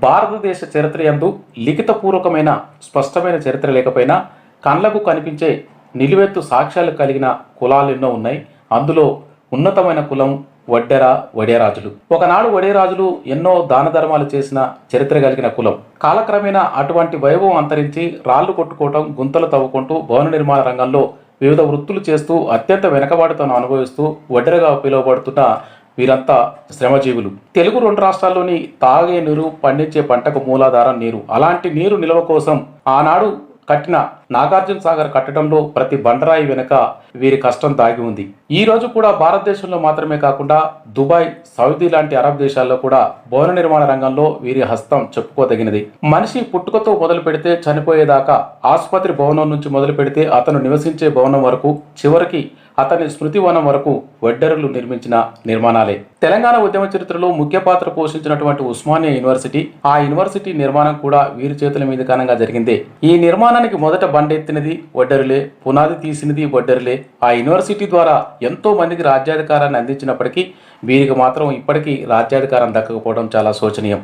భారతదేశ చరిత్ర యందు లిఖితపూర్వకమైన స్పష్టమైన చరిత్ర లేకపోయినా కళ్ళకు కనిపించే నిలువెత్తు సాక్ష్యాలు కలిగిన కులాలు ఎన్నో ఉన్నాయి. అందులో ఉన్నతమైన కులం వడ్డెర వడేరాజులు ఒకనాడు వడేరాజులు ఎన్నో దాన ధర్మాలు చేసిన చరిత్ర కలిగిన కులం. కాలక్రమేణా అటువంటి వైభవం అంతరించి రాళ్ళు కొట్టుకోవటం గుంతలు తవ్వుకుంటూ భవన నిర్మాణ రంగంలో వివిధ వృత్తులు చేస్తూ అత్యంత వెనకబాటుతను అనుభవిస్తూ వడ్డెరగా పిలువబడుతున్న వీరంతా శ్రమజీవులు. తెలుగు రెండు రాష్ట్రాల్లోని తాగే నీరు పండించే పంటకు మూలాధారం నీరు. అలాంటి నీరు నిల్వ కోసం ఆనాడు కట్టిన నాగార్జున సాగర్ కట్టడంలో ప్రతి బండరాయి వెనుక వీరి కష్టం దాగి ఉంది. ఈ రోజు కూడా భారతదేశంలో మాత్రమే కాకుండా దుబాయ్ సౌదీ లాంటి అరబ్ దేశాల్లో కూడా భవన నిర్మాణ రంగంలో వీరి హస్తం చెప్పుకోదగినది. మనిషి పుట్టుకతో మొదలు పెడితే చనిపోయేదాకా ఆసుపత్రి భవనం నుంచి మొదలు పెడితే అతను నివసించే భవనం వరకు చివరికి అతని స్మృతివనం వరకు వడ్డరులు నిర్మించిన నిర్మాణాలే. తెలంగాణ ఉద్యమ చరిత్రలో ముఖ్య పాత్ర పోషించినటువంటి ఉస్మానియా యూనివర్సిటీ ఆ యూనివర్సిటీ నిర్మాణం కూడా వీరి చేతుల మీద కారణంగా జరిగింది. ఈ నిర్మాణానికి మొదట బండెత్తినది వడ్డరులే పునాది తీసినది వడ్డరులే. ఆ యూనివర్సిటీ ద్వారా ఎంతో మందికి రాజ్యాధికారాన్ని అందించినప్పటికీ వీరికి మాత్రం ఇప్పటికీ రాజ్యాధికారం దక్కకపోవడం చాలా శోచనీయం.